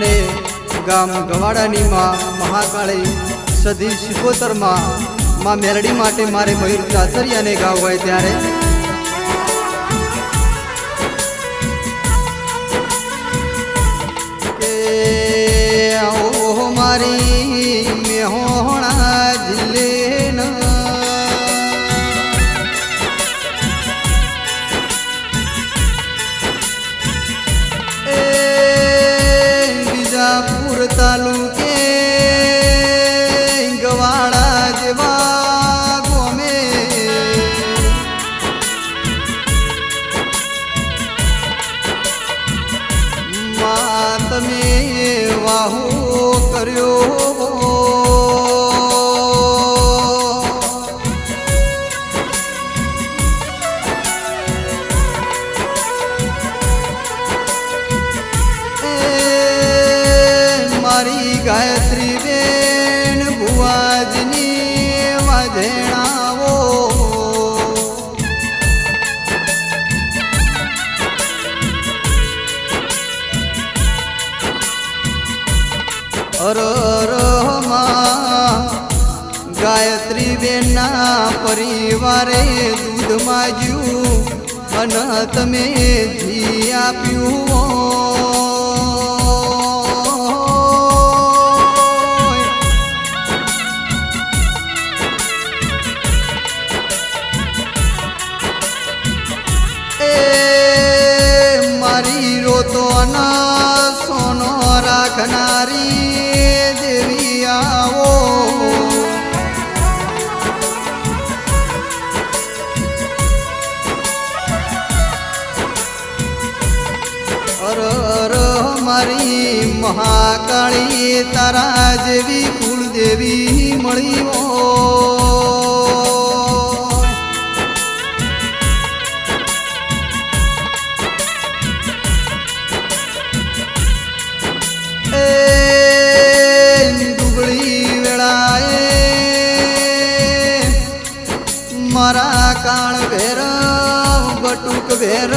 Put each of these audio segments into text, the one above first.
અને ગામ ગવાડાની માં મહાકાળી સદી સિકોતરમાં માં મેરડી માટે મારે મયુર ચાતરિયાને ગાવ હોય ત્યારે. મારી મેહોણા જિલ્લેના તાલુકે ગવાડા જેવા ગોમે. માં તમે વાહો કર્યો ગાયત્રી બેન ભુવાજની વાધેણાવો અર ગાયત્રી બેનના પરિવારે દૂધ માગ્યું અને તમે જી આપ્યું મહાકાળી તારા જેવી કુળદેવી મળી મારા કાળ ભેરવ બટુક ભેરવ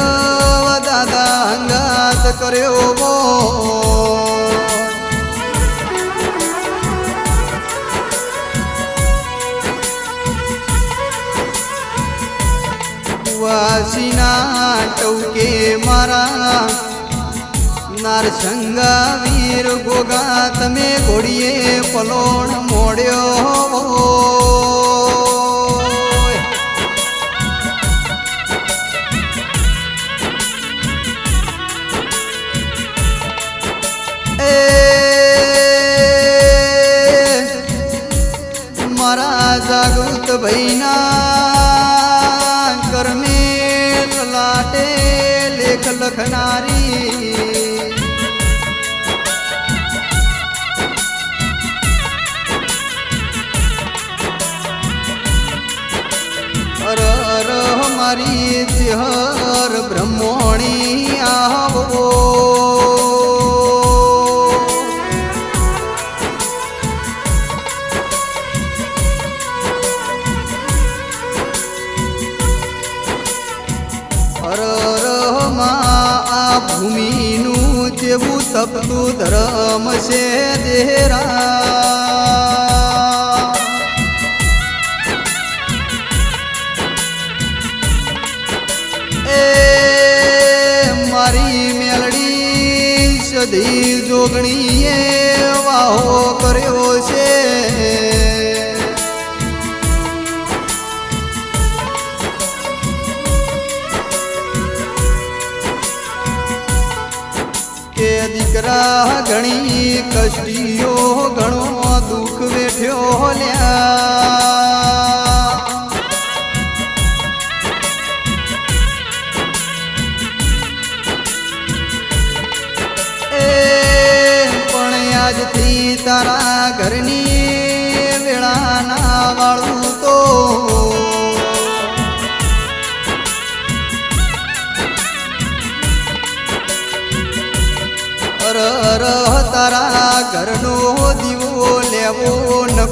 દાદા અંગાત કર્યો બો વાસીના ટૌકે મારા નારસંગા વીર ગોગા તમે ઘોડીએ પલોણ મોડ્યો જાગૃત ભૈના કરમે લાટે લેખ લખનારી. અર અર મારી ચિહર તપતું ધર્મ છે દેરા. મારી મેલડી સધી જોગણીએ કે દીકરા ઘણી કષ્ટીઓ ઘણો દુઃખ વેઠ્યો લ્યા એ પણ આજથી તારા ઘરની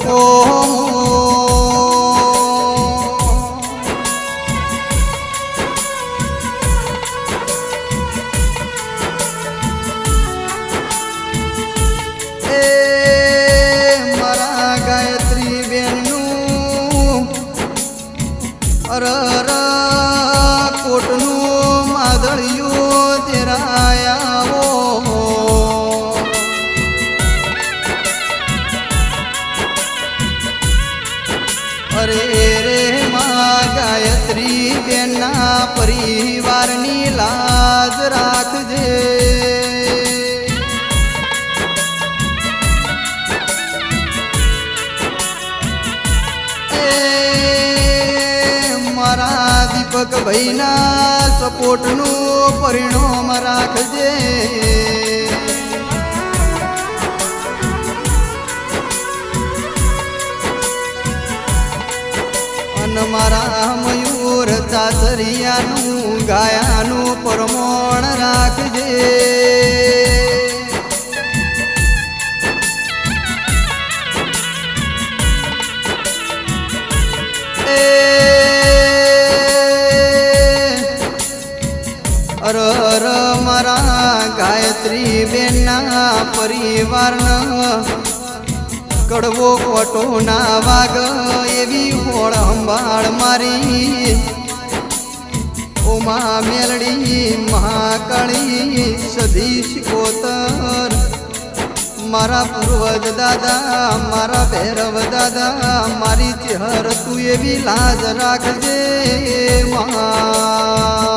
તારા પરિવારની લાજ રાખજે. મારા દીપક ભાઈના સપોર્ટનું પરિણામ રાખજે. અન મારા મયુર ચાચરિયાનું, ગાયાનું પરમોણ રાખજે. અર અર મારા ગાયત્રી બેનના પરિવારના કડવો કોટો ના વાગ એવી હોળ અંબાળ મારી ઓમા મેલડી મહાકાળી સધીશ કોતર. મારા પૂર્વજ દાદા, મારા ભૈરવ દાદા, મારી ચહેર તું એવી લાજ રાખજે મહા